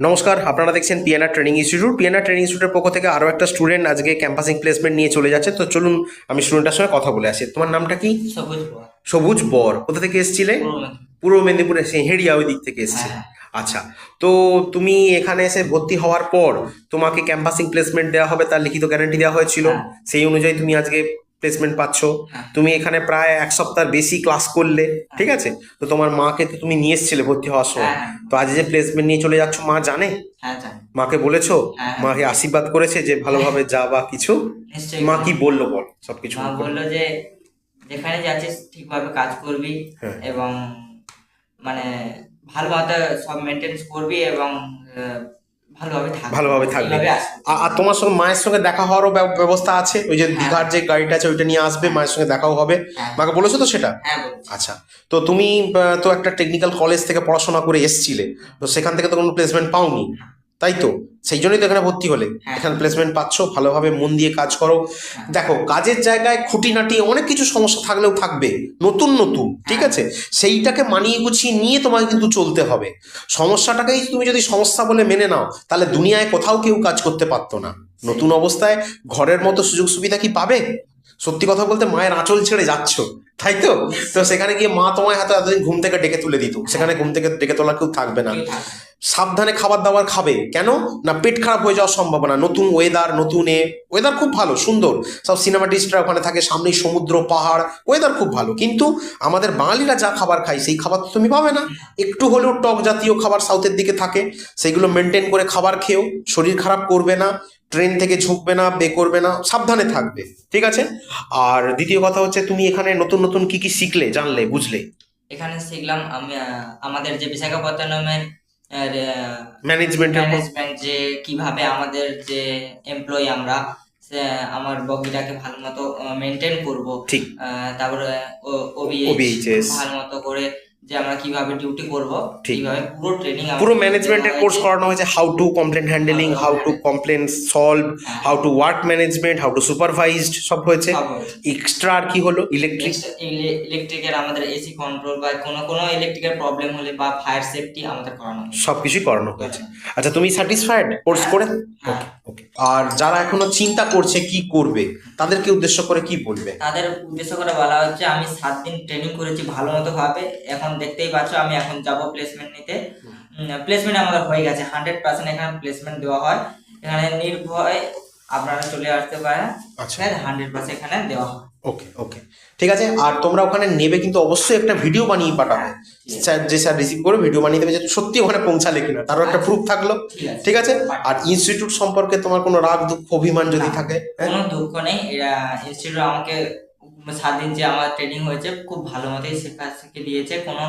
নমস্কার আপনারা দেখছেন PNR training institute PNR training ইনস্টিটিউটের পক্ষ থেকে আরও একটা স্টুডেন্ট আজকে ক্যাম্পাসিং প্লেসমেন্ট নিয়ে চলে যাচ্ছে। তো চলুন আমি স্টুডেন্টের সঙ্গে কথা বলে আসি। তোমার নামটা কি? সবুজ বর। কোথা থেকে এসেছিলে? পূর্ব মেদিনীপুর। হেড়িয়া ওই দিক থেকে এসেছিলে। হ্যাঁ। আচ্ছা তো তুমি এখানে এসে ভর্তি হওয়ার পর তোমাকে ক্যাম্পাসিং প্লেসমেন্ট দেওয়া হবে তার লিখিত গ্যারান্টি দেওয়া হয়েছিল। হ্যাঁ। সেই অনুযায়ী তুমি আজকে প্লেসমেন্ট পাচ্ছ। হ্যাঁ। তুমি এখানে প্রায় এক সপ্তাহ বেশি ক্লাস করলে ঠিক আছে? তো তোমার মাকে তো তুমি নিয়ে এসেছিলে ভর্তি হওয়ার সময়। হ্যাঁ। তো আজ যে প্লেসমেন্ট নিয়ে চলে যাচ্ছ মা জানে? হ্যাঁ মাকে বলেছ? হ্যাঁ। মাকে আশীর্বাদ করেছে যে ভালোভাবে যা বা কিছু? মা কি বলল বল সবকিছু মা বলল যে যেখানে যাচ্ছিস ঠিকভাবে কাজ করবি হ্যাঁ। এবং মানে ভালোভাবে সব মেনটেন্স করবি এবং ভালোভাবে থাকবে। আর তোমার সঙ্গে মায়ের সঙ্গে দেখা হওয়ারও ব্যব- ব্যবস্থা আছে। ওই যে হ্যাঁ। দীঘার যে গাড়িটা আছে ওইটা নিয়ে আসবে মায়ের সঙ্গে দেখাও হবে। হ্যাঁ। মাকে বলেছ তো সেটা? হ্যাঁ আচ্ছা। তো তুমি তো একটা টেকনিক্যাল কলেজ থেকে পড়াশোনা করে এসছিলে। তো সেখান থেকে তো কোনো প্লেসমেন্ট পাওনি। তাই তো? সেই জন্যই তো এখানে ভর্তি হলে। হ্যাঁ। এখানে প্লেসমেন্ট পাচ্ছ ভালোভাবে মন দিয়ে কাজ করো। দেখো কাজের জায়গায় খুঁটিনাটি অনেক কিছু সমস্যা থাকলেও থাকবে। নতুন নতুন ঠিক আছে? সেইটাকে মানিয়ে গুছিয়ে নিয়ে তোমাকে কিন্তু চলতে হবে। সমস্যাটাকেই তুমি যদি সমস্যা বলে মেনে নাও তাহলে দুনিয়ায় কোথাও কেউ কাজ করতে পারতো না। নতুন অবস্থায় ঘরের মতো সুযোগ সুবিধা কি পাবে? সত্যি কথা বলতে মায়ের আঁচল ছেড়ে যাচ্ছ তাই তো? তো সেখানে গিয়ে মা তোমায় হাতে এতদিন ঘুম থেকে ডেকে তুলে দিত সেখানে ঘুম থেকে ডেকে তোলা কেউ থাকবে না। সাবধানে খাবার দাবার খাবে কেন? না পেট খারাপ হয়ে যাওয়ার সম্ভাবনা নতুন ওয়েদার নতুন এ ওয়েদার খুব ভালো সুন্দর। সব সিনেমাটিস্টরা ওখানে থাকে সামনেই সমুদ্র পাহাড় ওয়েদার খুব ভালো। কিন্তু আমাদের বাঙালিরা যা খাবার খায় সেই খাবার তো তুমি পাবে না। একটু হলেও টক জাতীয় খাবার সাউথের দিকে থাকে সেইগুলো মেনটেন করে খাবার খেয়েও শরীর খারাপ করবে না। ট্রেন থেকে ঝুঁকবে না বে করবে না সাবধানে থাকবে ঠিক আছে? আর দ্বিতীয় কথা হচ্ছে তুমি এখানে নতুন নতুন কি কি শিখলে জানলে বুঝলে? এখানে শিখলাম আমি আমাদের যে বিশাখাপত্তনমের ম্যানেজমেন্টের ম্যানেজমেন্ট যে কীভাবে আমাদের যে এমপ্লয়ি আমরা আমার বগিটাকে ভালো মতো মেনটেন করব। ঠিক। তারপরে ওবিএইচ ভালো মতো করে যে আমরা কীভাবে ডিউটি করব। কীভাবে পুরো ট্রেনিং পুরো ম্যানেজমেন্টের কোর্স করানো হয়েছে how to complain handling how to complain solve how to work management how to supervised সব হয়েছে। এক্সট্রা আর কি হলো? ইলেকট্রিক ইলেকট্রিকের আমাদের এসি কন্ট্রোল বা কোনো কোনো ইলেকট্রিকের প্রবলেম হলে বা ফায়ার সেফটি আমাদের করানো হয়। সব কিছুই করানো হয়েছে। আচ্ছা তুমি স্যাটিসফাইড কোর্স করে? হ্যাঁ। ওকে আর যারা এখনও চিন্তা করছে কি করবে তাদেরকে উদ্দেশ্য করে কি বলবে? তাদের উদ্দেশ্য করে বলা হচ্ছে আমি সাত দিন ট্রেনিং করেছি ভালো মতো ভাবে এখন দেখতেই পাচ্ছ আমি এখন যাব প্লেসমেন্ট নিতে। প্লেসমেন্ট আমাদের হয়ে গেছে। হান্ড্রেড পার্সেন্ট এখানে প্লেসমেন্ট দেওয়া হয়। এখানে নির্ভয় আপনারা চলে আসতে পারেন। আচ্ছা। হান্ড্রেড পার্সেন্ট এখানে দেওয়া হয়। ওকে ওকে ঠিক আছে? আর তোমরা ওখানে নেবে কিন্তু অবশ্যই একটা ভিডিও বানিয়ে পাঠাবে। স্যার যে স্যার রিসিভ করে ভিডিও বানিয়ে দেবে যে সত্যি ওখানে পৌঁছালে কিনা। তারও একটা প্রুফ থাকল। ঠিক আছে। আর ইনস্টিটিউট সম্পর্কে তোমার কোনো রাগ দুঃখ অভিমান যদি থাকে হ্যাঁ? কোনো দুঃখ নেই। এরা ইনস্টিটিউট আমাকে সাত দিন যে আমার ট্রেনিং হয়েছে খুব ভালো মতোই শেখা শিখে দিয়েছে। কোনো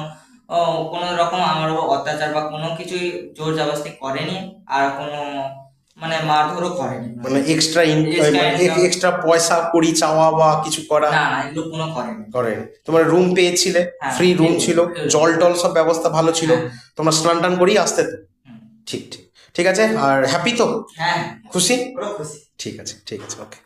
কোনো রকম আমার অত্যাচার বা কোনো কিছুই জোর জবরদস্তি করেনি। আর কোনো মানে মারধরও করেনি। মানে এক্সট্রা এক্সট্রা পয়সা কড়ি চাওয়া বা কিছু করা? না না এগুলো কোনো করেনি। করেন তোমার রুম পেয়েছিলে হ্যাঁ, ফ্রি রুম ছিল জল টল সব ব্যবস্থা ভালো ছিল। হ্যাঁ। তোমরা স্নান টান করেই আসতে তো? ঠিক ঠিক। ঠিক আছে? আর হ্যাপি তো? হ্যাঁ। খুশি? ঠিক আছে ঠিক আছে ওকে